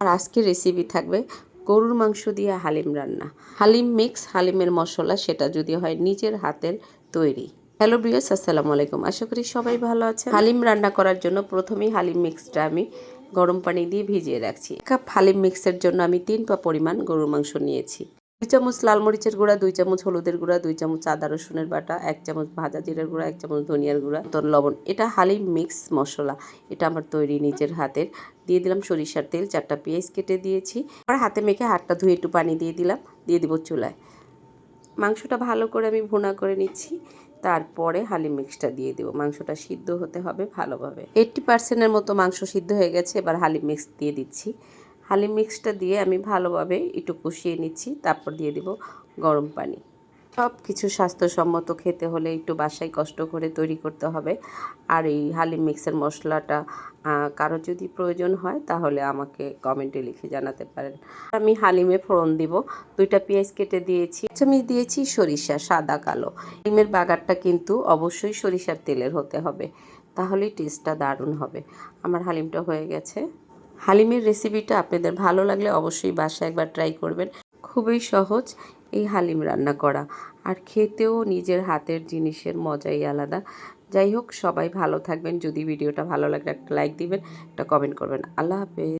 আর আজকের রেসিপি থাকবে গরুর মাংস দিয়ে হালিম রান্না। হালিম মিক্স হালিমের মশলা, সেটা যদি হয় নিজের হাতের তৈরি। হ্যালো ব্রিয়াস আসসালামু আলাইকুম। আশা করি সবাই ভালো আছে হালিম রান্না করার জন্য প্রথমেই হালিম মিক্সটা আমি গরম পানি দিয়ে ভিজিয়ে রাখছি। এক কাপ হালিম মিক্সের জন্য আমি তিন পা পরিমাণ গরুর মাংস নিয়েছি। দুই চামচ লাল মরিচের গুঁড়া, দুই চামচ হলুদের গুঁড়া, দুই চামচ আদা, রসুনের বাটা, এক চামচ ভাজা জিরের গুঁড়া, এক চামচ ধনিয়ার গুঁড়া তোর লবণ। এটা হালিম মিক্স মশলা। এটা আমার তৈরি নিজের হাতের। দিয়ে দিলাম সরিষার তেল, চারটা পেঁয়াজ কেটে দিয়েছি। আর হাতে মেখে হাতটা ধুয়ে একটু পানি দিয়ে দিলাম। দিয়ে দিব চুলায়। মাংসটা ভালো করে আমি ভুনা করে নিচ্ছি। তারপরে হালিম মিক্সটা দিয়ে দেবো। মাংসটা সিদ্ধ হতে হবে ভালোভাবে। এইট্টি পার্সেন্টের মতো মাংস সিদ্ধ হয়ে গেছে। এবার হালিম মিক্স দিয়ে দিচ্ছি। হালিম মিক্সটা দিয়ে আমি ভালোভাবে একটু কষিয়ে নিচ্ছি, তারপর দিয়ে দিব গরম পানি। সব কিছু স্বাস্থ্যসম্মত খেতে হলে একটু বাসায় কষ্ট করে তৈরি করতে হবে। আর এই হালিম মিক্সের মশলাটা কারও যদি প্রয়োজন হয় তাহলে আমাকে কমেন্টে লিখে জানাতে পারেন। আমি হালিমে ফোড়ন দিব, দুইটা পেঁয়াজ কেটে দিয়েছি আমি দিয়েছি, সরিষা, সাদা, কালো। ডিমের বাগারটা কিন্তু অবশ্যই সরিষার তেলের হতে হবে, তাহলেই টেস্টটা দারুণ হবে। আমার হালিমটা হয়ে গেছে। হালিমের রেসিপিটা আপনাদের ভালো লাগলে অবশ্যই বাসায় একবার ট্রাই করবেন। খুবই সহজ এই হালিম রান্না করা। আর খেতেও নিজের হাতের জিনিসের মজাই আলাদা। যাই হোক, সবাই ভালো থাকবেন। যদি ভিডিওটা ভালো লাগে, একটা লাইক দিবেন, একটা কমেন্ট করবেন। আল্লাহ হাফেজ।